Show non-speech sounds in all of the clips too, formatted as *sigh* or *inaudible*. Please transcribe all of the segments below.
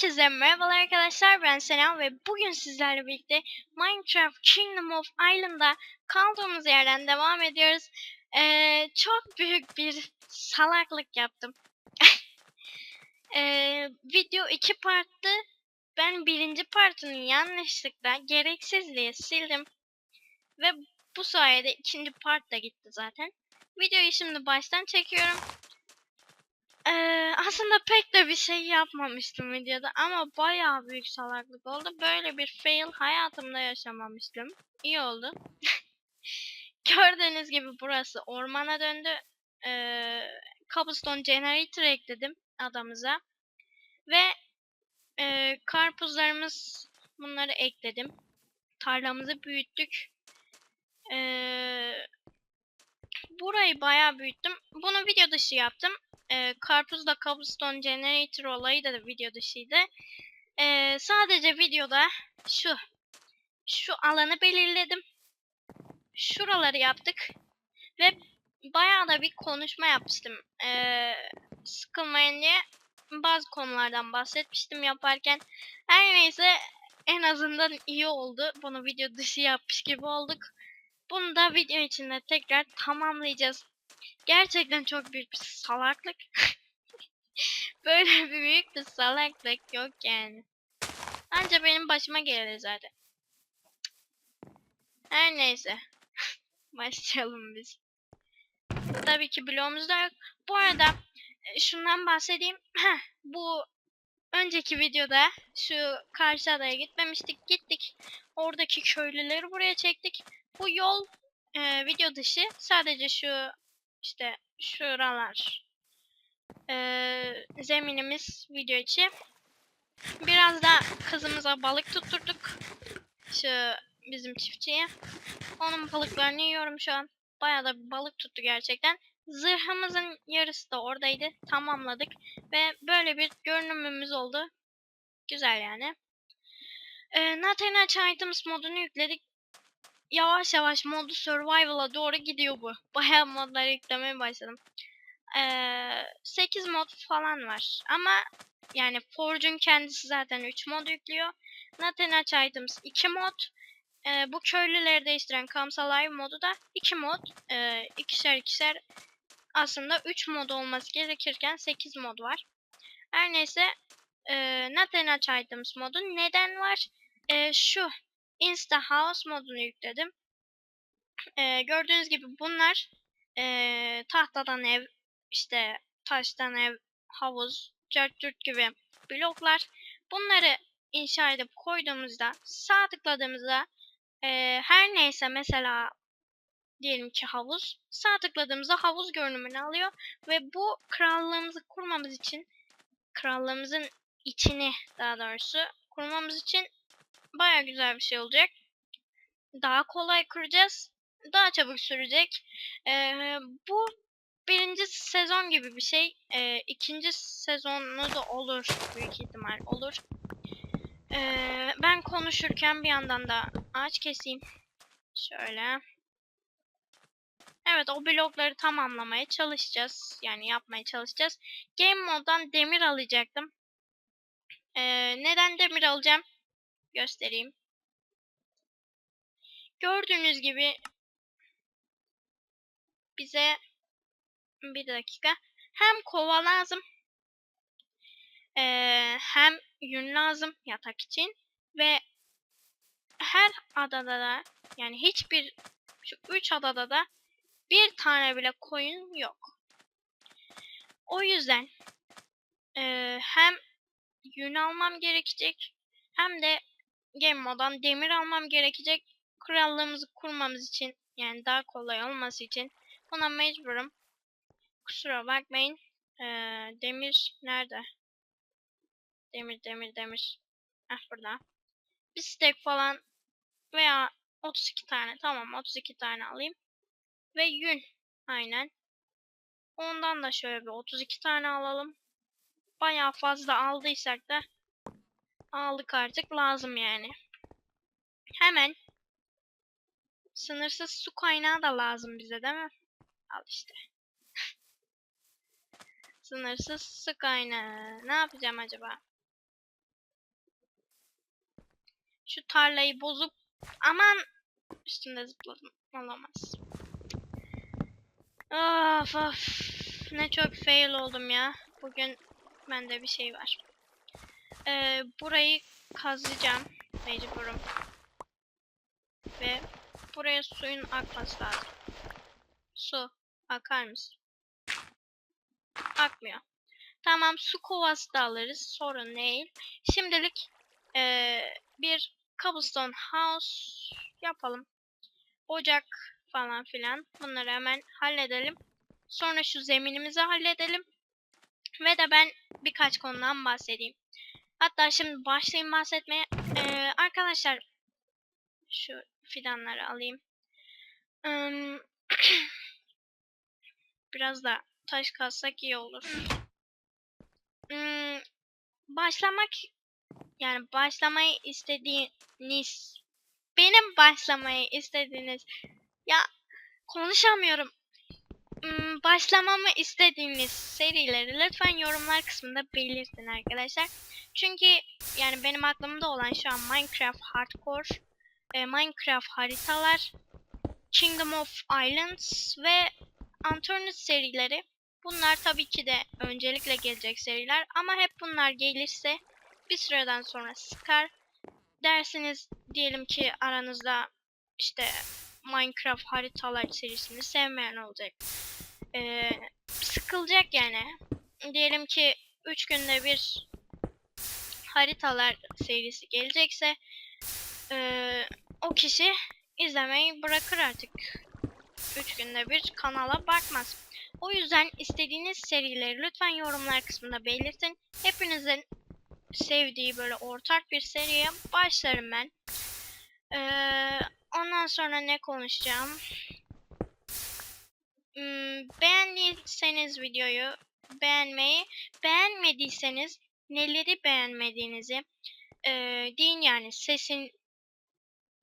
Herkese merhabalar arkadaşlar ben Selam ve bugün sizlerle birlikte Minecraft Kingdom of Island'da kaldığımız yerden devam ediyoruz. Ee, çok büyük bir salaklık yaptım. *laughs* Ee, video iki parttı. Ben birinci partını yanlışlıkla gereksizliğe sildim. Ve bu sayede ikinci part da gitti zaten. Videoyu şimdi baştan çekiyorum. Ee, aslında pek de bir şey yapmamıştım videoda ama bayağı büyük salaklık oldu. Böyle bir fail hayatımda yaşamamıştım. İyi oldu. *laughs* Gördüğünüz gibi burası ormana döndü. Ee, cobblestone generator ekledim adamıza. Ve e, karpuzlarımız bunları ekledim. Tarlamızı büyüttük. Ee, burayı bayağı büyüttüm. Bunu video dışı yaptım e, karpuzla cobblestone generator olayı da video dışıydı. E, sadece videoda şu şu alanı belirledim. Şuraları yaptık ve bayağı da bir konuşma yapmıştım. E, sıkılmayın diye bazı konulardan bahsetmiştim yaparken. Her neyse en azından iyi oldu. Bunu video dışı yapmış gibi olduk. Bunu da video içinde tekrar tamamlayacağız. Gerçekten çok büyük bir salaklık. *laughs* Böyle bir büyük bir salaklık yok yani. Anca benim başıma gelir zaten. Her neyse. *laughs* Başlayalım biz. Tabii ki bloğumuz da yok. Bu arada e, şundan bahsedeyim. *laughs* Bu önceki videoda şu karşı adaya gitmemiştik. Gittik. Oradaki köylüleri buraya çektik. Bu yol e, video dışı. Sadece şu işte şuralar ee, zeminimiz video içi. Biraz da kızımıza balık tutturduk. Şu bizim çiftçiye. Onun balıklarını yiyorum şu an. Bayağı da balık tuttu gerçekten. Zırhımızın yarısı da oradaydı. Tamamladık. Ve böyle bir görünümümüz oldu. Güzel yani. Nothing Much Items modunu yükledik yavaş yavaş modu survival'a doğru gidiyor bu. Bayağı modları yüklemeye başladım. Ee, 8 mod falan var. Ama yani Forge'un kendisi zaten 3 mod yüklüyor. Nothing Much Items 2 mod. Ee, bu köylüleri değiştiren Comes Alive modu da 2 mod. Ee, ikişer ikişer aslında 3 mod olması gerekirken 8 mod var. Her neyse e, Nothing Much Items modu neden var? E, şu Insta House modunu yükledim. Ee, gördüğünüz gibi bunlar ee, tahtadan ev, işte taştan ev, havuz, cırt gibi bloklar. Bunları inşa edip koyduğumuzda, sağ tıkladığımızda ee, her neyse mesela diyelim ki havuz, sağ tıkladığımızda havuz görünümünü alıyor ve bu krallığımızı kurmamız için, krallığımızın içini daha doğrusu kurmamız için baya güzel bir şey olacak. Daha kolay kuracağız. Daha çabuk sürecek. Ee, bu birinci sezon gibi bir şey. Ee, ikinci sezonu da olur. Büyük ihtimal olur. Ee, ben konuşurken bir yandan da ağaç keseyim. Şöyle. Evet o blokları tamamlamaya çalışacağız. Yani yapmaya çalışacağız. Game moddan demir alacaktım. Ee, neden demir alacağım? Göstereyim. Gördüğünüz gibi bize bir dakika hem kova lazım ee, hem yün lazım yatak için ve her adada da yani hiçbir şu üç adada da bir tane bile koyun yok. O yüzden e, hem yün almam gerekecek hem de game demir almam gerekecek krallığımızı kurmamız için yani daha kolay olması için buna mecburum. Kusura bakmayın. Ee, demir nerede? Demir demir demir. Heh burada. Bir stack falan veya 32 tane. Tamam 32 tane alayım. Ve yün. Aynen. Ondan da şöyle bir 32 tane alalım. Bayağı fazla aldıysak da aldık artık lazım yani. Hemen Sınırsız su kaynağı da lazım bize değil mi? Al işte. *laughs* Sınırsız su kaynağı. Ne yapacağım acaba? şu tarlayı bozup aman üstünde zıpladım. Olamaz. Of of. Ne çok fail oldum ya. Bugün bende bir şey var. Ee, burayı kazıyacağım. Mecburum. Ve buraya suyun akması lazım. Su. Akar mısın? Akmıyor. Tamam su kovası da alırız. Sorun değil. Şimdilik eee, bir cobblestone house yapalım. Ocak falan filan. Bunları hemen halledelim. Sonra şu zeminimizi halledelim. Ve de ben birkaç konudan bahsedeyim. Hatta şimdi başlayayım bahsetmeye. Eee, arkadaşlar şu fidanları alayım. Im, *clears throat* Biraz da taş kazsak iyi olur. Hmm, başlamak yani başlamayı istediğiniz benim başlamayı istediğiniz ya konuşamıyorum. Hmm, başlamamı istediğiniz serileri lütfen yorumlar kısmında belirtin arkadaşlar. Çünkü yani benim aklımda olan şu an Minecraft Hardcore, e, Minecraft haritalar, Kingdom of Islands ve Unturned serileri. Bunlar tabii ki de öncelikle gelecek seriler ama hep bunlar gelirse bir süreden sonra sıkar. Dersiniz diyelim ki aranızda işte Minecraft haritalar serisini sevmeyen olacak. Ee, sıkılacak yani. Diyelim ki 3 günde bir haritalar serisi gelecekse ee, o kişi izlemeyi bırakır artık. 3 günde bir kanala bakmaz. O yüzden istediğiniz serileri lütfen yorumlar kısmında belirtin. Hepinizin sevdiği böyle ortak bir seriye başlarım ben. Ee, ondan sonra ne konuşacağım? Hmm, beğendiyseniz videoyu beğenmeyi, beğenmediyseniz neleri beğenmediğinizi e, deyin yani sesin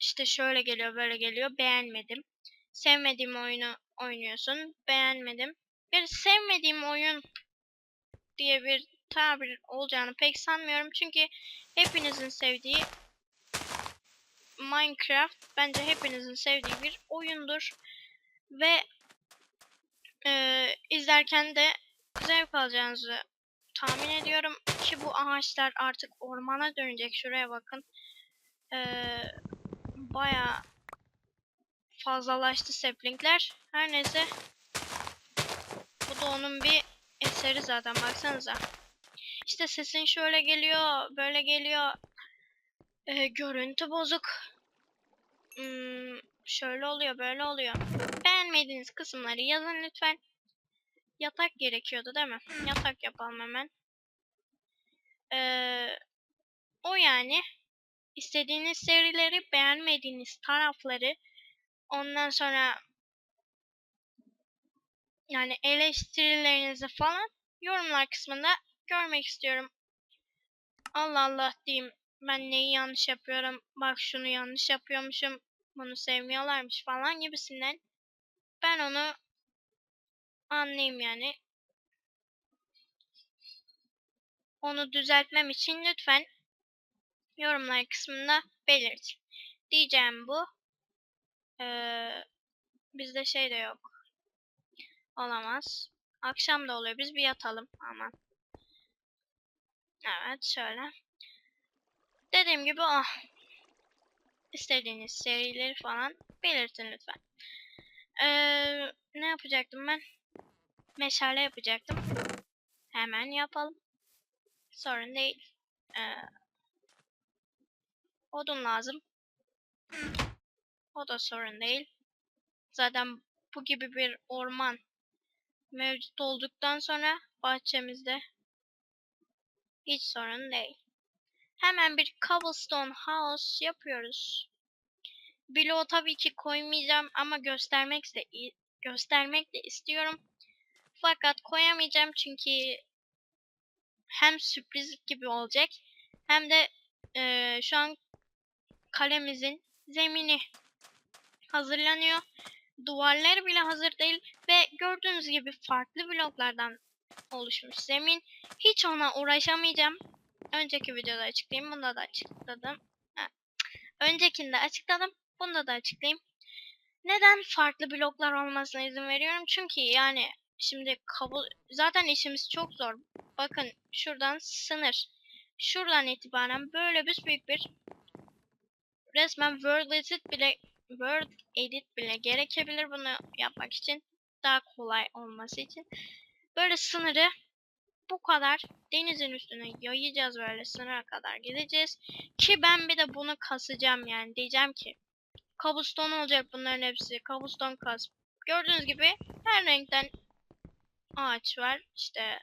işte şöyle geliyor böyle geliyor beğenmedim. Sevmediğim oyunu oynuyorsun beğenmedim. Bir sevmediğim oyun diye bir tabir olacağını pek sanmıyorum. Çünkü hepinizin sevdiği Minecraft bence hepinizin sevdiği bir oyundur. Ve e, izlerken de zevk alacağınızı tahmin ediyorum. Ki bu ağaçlar artık ormana dönecek. Şuraya bakın. E, Baya fazlalaştı saplingler. Her neyse. Bu da onun bir eseri zaten baksanıza. İşte sesin şöyle geliyor, böyle geliyor. Ee, görüntü bozuk. Hmm, şöyle oluyor, böyle oluyor. Beğenmediğiniz kısımları yazın lütfen. Yatak gerekiyordu değil mi? Yatak yapalım hemen. Ee, o yani. istediğiniz serileri, beğenmediğiniz tarafları, ondan sonra yani eleştirilerinizi falan yorumlar kısmında görmek istiyorum. Allah Allah diyeyim ben neyi yanlış yapıyorum, bak şunu yanlış yapıyormuşum, bunu sevmiyorlarmış falan gibisinden. Ben onu anlayayım yani. Onu düzeltmem için lütfen yorumlar kısmında belirt. Diyeceğim bu. Ee, bizde şey de yok. Olamaz. Akşam da oluyor. Biz bir yatalım. Aman. Evet şöyle. Dediğim gibi ah. İstediğiniz serileri falan belirtin lütfen. Ee, ne yapacaktım ben? Meşale yapacaktım. Hemen yapalım. Sorun değil. Ee, odun lazım. O da sorun değil. Zaten bu gibi bir orman mevcut olduktan sonra bahçemizde hiç sorun değil. Hemen bir cobblestone house yapıyoruz. Bloğu tabii ki koymayacağım ama göstermek de göstermek de istiyorum. Fakat koyamayacağım çünkü hem sürpriz gibi olacak hem de e, şu an kalemizin zemini hazırlanıyor. Duvarları bile hazır değil ve gördüğünüz gibi farklı bloklardan oluşmuş zemin. Hiç ona uğraşamayacağım. Önceki videoda açıklayayım. Bunda da açıkladım. Ha. Öncekinde açıkladım. Bunda da açıklayayım. Neden farklı bloklar olmasına izin veriyorum? Çünkü yani şimdi kabul zaten işimiz çok zor. Bakın şuradan sınır. Şuradan itibaren böyle büyük bir resmen Word Edit bile Word Edit bile gerekebilir bunu yapmak için. Daha kolay olması için. Böyle sınırı bu kadar denizin üstüne yayacağız böyle sınıra kadar gideceğiz. Ki ben bir de bunu kasacağım yani diyeceğim ki kabuston olacak bunların hepsi. Kabuston kas. Gördüğünüz gibi her renkten ağaç var. İşte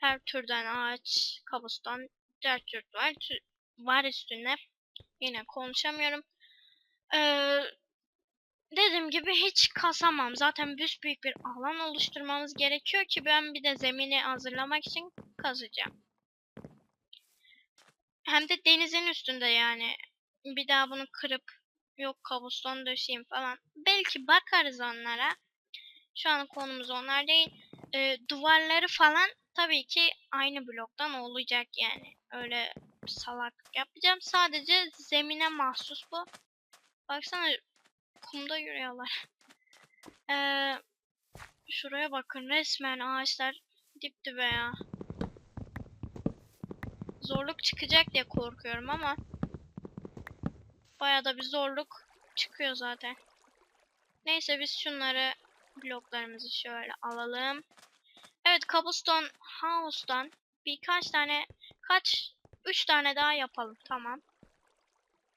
her türden ağaç, kabuston, dört türt var. Var üstünde. Yine konuşamıyorum. Ee, dediğim gibi hiç kasamam. Zaten büyük bir alan oluşturmamız gerekiyor ki ben bir de zemini hazırlamak için kazacağım. Hem de denizin üstünde yani. Bir daha bunu kırıp yok kabuston döşeyim falan. Belki bakarız onlara. Şu an konumuz onlar değil. Ee, duvarları falan tabii ki aynı bloktan olacak yani. Öyle salaklık yapacağım. Sadece zemine mahsus bu. Baksana kumda yürüyorlar. Ee, şuraya bakın resmen ağaçlar dip dibe ya. Zorluk çıkacak diye korkuyorum ama bayağı da bir zorluk çıkıyor zaten. Neyse biz şunları bloklarımızı şöyle alalım. Evet Cobblestone House'dan birkaç tane kaç 3 tane daha yapalım tamam.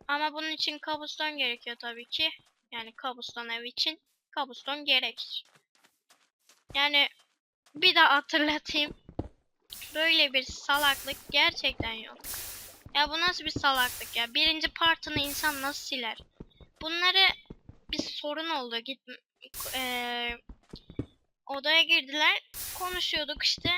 Ama bunun için cobblestone gerekiyor tabii ki. Yani cobblestone ev için cobblestone gerekir. Yani bir daha hatırlatayım. Böyle bir salaklık gerçekten yok. Ya bu nasıl bir salaklık ya? Birinci partını insan nasıl siler? Bunları bir sorun oldu. Git eee, odaya girdiler. Konuşuyorduk işte.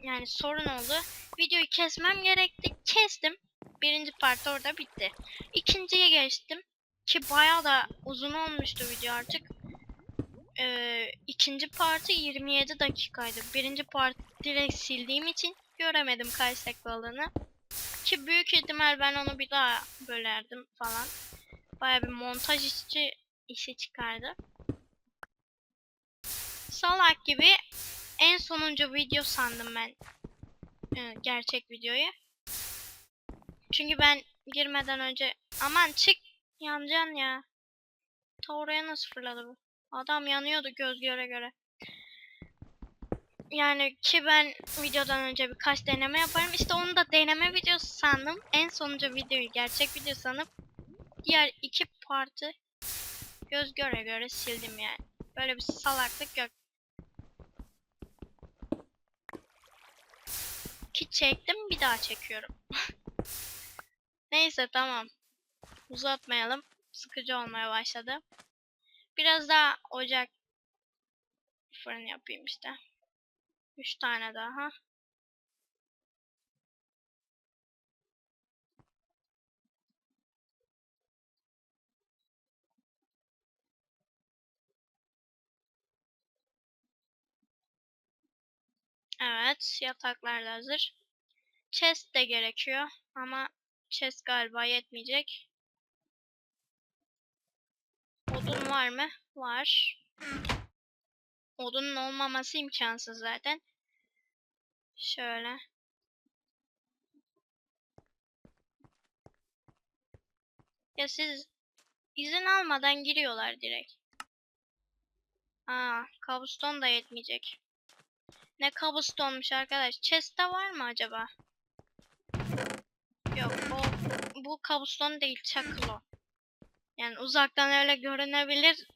Yani sorun oldu. Videoyu kesmem gerekti. Kestim. Birinci part orada bitti. İkinciye geçtim. Ki bayağı da uzun olmuştu video artık. Ee, ikinci partı 27 dakikaydı. Birinci part direkt sildiğim için göremedim kaç dakika olduğunu. Ki büyük ihtimal ben onu bir daha bölerdim falan. Bayağı bir montaj işçi işi çıkardı. Salak gibi en sonuncu video sandım ben e, gerçek videoyu. Çünkü ben girmeden önce aman çık yanacaksın ya. Ta oraya nasıl fırladı bu? Adam yanıyordu göz göre göre. Yani ki ben videodan önce birkaç deneme yaparım. İşte onu da deneme videosu sandım. En sonuncu videoyu gerçek video sanıp diğer iki partı göz göre göre sildim yani. Böyle bir salaklık yok. Ki çektim bir daha çekiyorum. *laughs* Neyse tamam. Uzatmayalım. Sıkıcı olmaya başladı. Biraz daha ocak fırın yapayım işte. Üç tane daha. Evet, yataklar da hazır. Chest de gerekiyor ama chest galiba yetmeyecek. Var mı? Var. Odunun olmaması imkansız zaten. Şöyle. Ya siz izin almadan giriyorlar direkt. Aa, kabuston da yetmeyecek. Ne kabustonmuş arkadaş. Chest'te var mı acaba? Yok o bu kabuston değil çakıl. Yani uzaktan öyle görünebilir.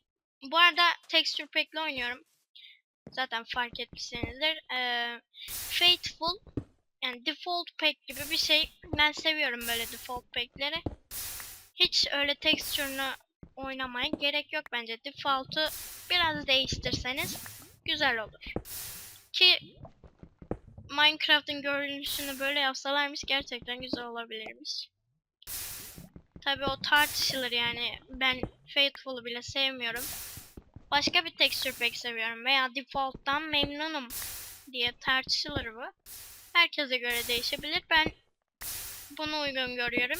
Bu arada texture pack'le oynuyorum. Zaten fark etmişsinizdir. Ee, Faithful yani default pack gibi bir şey. Ben seviyorum böyle default pack'leri. Hiç öyle texture'ını oynamaya gerek yok bence. Default'u biraz değiştirseniz güzel olur. Ki Minecraft'ın görünüşünü böyle yapsalarmış gerçekten güzel olabilirmiş. Tabii o tartışılır yani. Ben Faithful'u bile sevmiyorum. Başka bir texture pack seviyorum veya default'tan memnunum diye tartışılır bu. Herkese göre değişebilir. Ben bunu uygun görüyorum.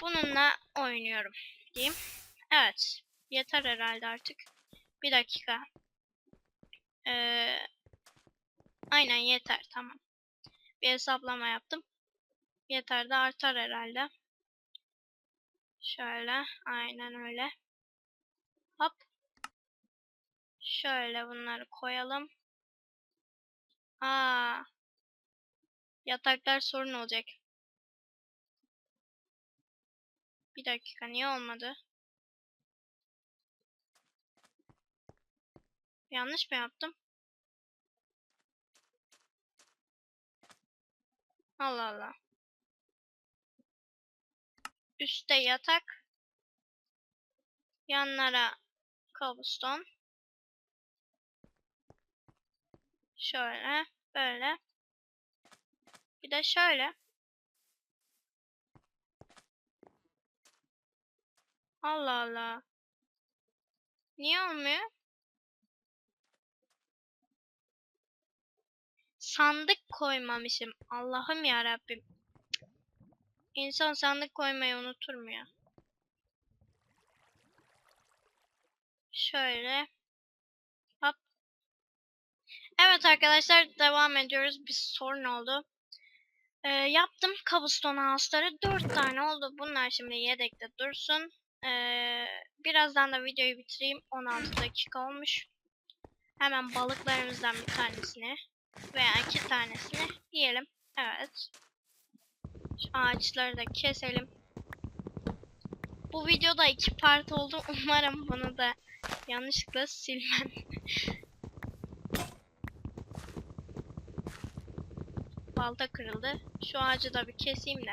bununla oynuyorum diyeyim. Evet. Yeter herhalde artık. Bir dakika. Ee, aynen yeter tamam. Bir hesaplama yaptım. Yeter de artar herhalde. Şöyle. Aynen öyle. Hop. Şöyle bunları koyalım. Aa. Yataklar sorun olacak. Bir dakika niye olmadı? Yanlış mı yaptım? Allah Allah. Üste yatak. Yanlara cobblestone. Şöyle, böyle. Bir de şöyle. Allah Allah. Niye olmuyor? Sandık koymamışım. Allah'ım ya Rabbim. İnsan sandık koymayı unutur mu ya? Şöyle. Hop. Evet arkadaşlar devam ediyoruz. Bir sorun oldu. Ee, yaptım cobblestone house'ları. 4 tane oldu. Bunlar şimdi yedekte dursun. Ee, birazdan da videoyu bitireyim. 16 dakika olmuş. Hemen balıklarımızdan bir tanesini veya iki tanesini yiyelim. Evet. Şu ağaçları da keselim. Bu videoda iki part oldu. *laughs* Umarım bunu da yanlışlıkla silmem. Balta kırıldı. Şu ağacı da bir keseyim de.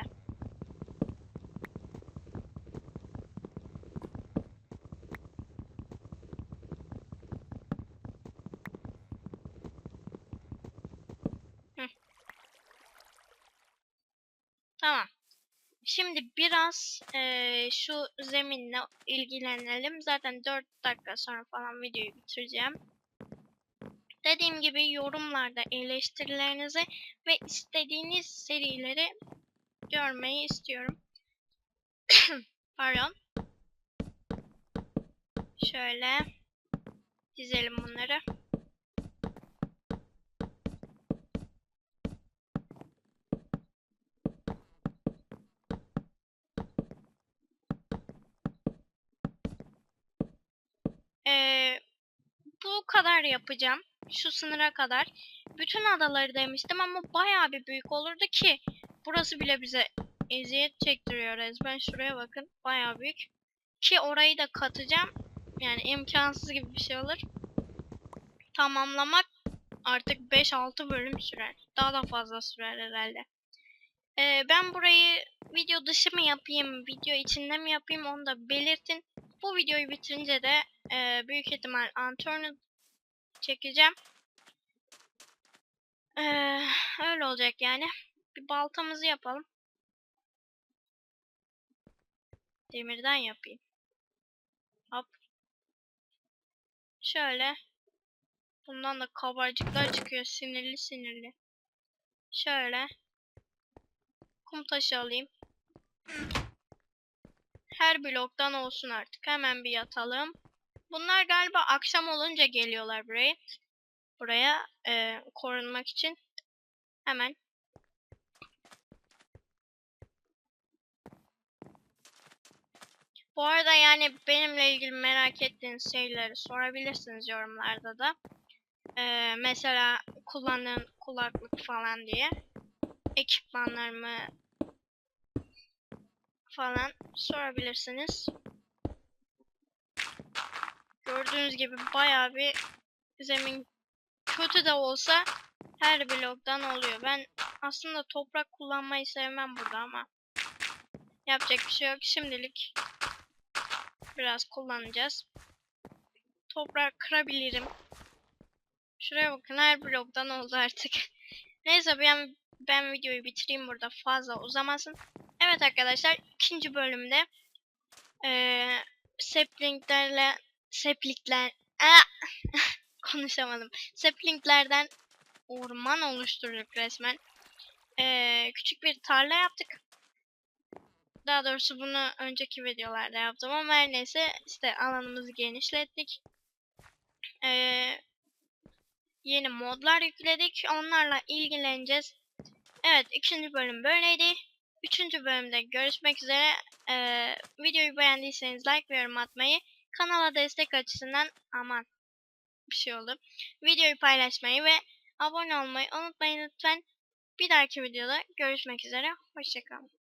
Hı. Tamam. Şimdi biraz eee, şu zeminle ilgilenelim. Zaten 4 dakika sonra falan videoyu bitireceğim. Dediğim gibi yorumlarda eleştirilerinizi ve istediğiniz serileri görmeyi istiyorum. *coughs* Pardon. Şöyle dizelim bunları. Ee, bu kadar yapacağım. Şu sınıra kadar. Bütün adaları demiştim ama bayağı bir büyük olurdu ki burası bile bize eziyet çektiriyor resmen. Şuraya bakın. Bayağı büyük. Ki orayı da katacağım. Yani imkansız gibi bir şey olur. Tamamlamak artık 5-6 bölüm sürer. Daha da fazla sürer herhalde. Ee, ben burayı video dışı mı yapayım, video içinde mi yapayım onu da belirtin. Bu videoyu bitirince de e, büyük ihtimal Unturned çekeceğim. Ee, öyle olacak yani. Bir baltamızı yapalım. Demirden yapayım. Hop. Şöyle. Bundan da kabarcıklar çıkıyor sinirli sinirli. Şöyle. Kum taşı alayım. Her bloktan olsun artık. Hemen bir yatalım. Bunlar galiba akşam olunca geliyorlar buraya. Buraya e, korunmak için. Hemen. Bu arada yani benimle ilgili merak ettiğiniz şeyleri sorabilirsiniz yorumlarda da. Ee, mesela kullandığın kulaklık falan diye. Ekipmanlarımı falan sorabilirsiniz. Gördüğünüz gibi bayağı bir zemin kötü de olsa her bloktan oluyor. Ben aslında toprak kullanmayı sevmem burada ama yapacak bir şey yok. Şimdilik biraz kullanacağız. Toprak kırabilirim. Şuraya bakın her bloktan oldu artık. *laughs* Neyse ben ben videoyu bitireyim burada fazla uzamasın. Evet arkadaşlar ikinci bölümde eee saplinglerle saplikler *laughs* konuşamadım. Saplinglerden orman oluşturduk resmen. Eee, küçük bir tarla yaptık. Daha doğrusu bunu önceki videolarda yaptım ama her neyse işte alanımızı genişlettik. Ee, yeni modlar yükledik. Onlarla ilgileneceğiz. Evet ikinci bölüm böyleydi. Üçüncü bölümde görüşmek üzere. Ee, videoyu beğendiyseniz like ve yorum atmayı, kanala destek açısından aman bir şey oldu. Videoyu paylaşmayı ve abone olmayı unutmayın lütfen. Bir dahaki videoda görüşmek üzere. Hoşçakalın.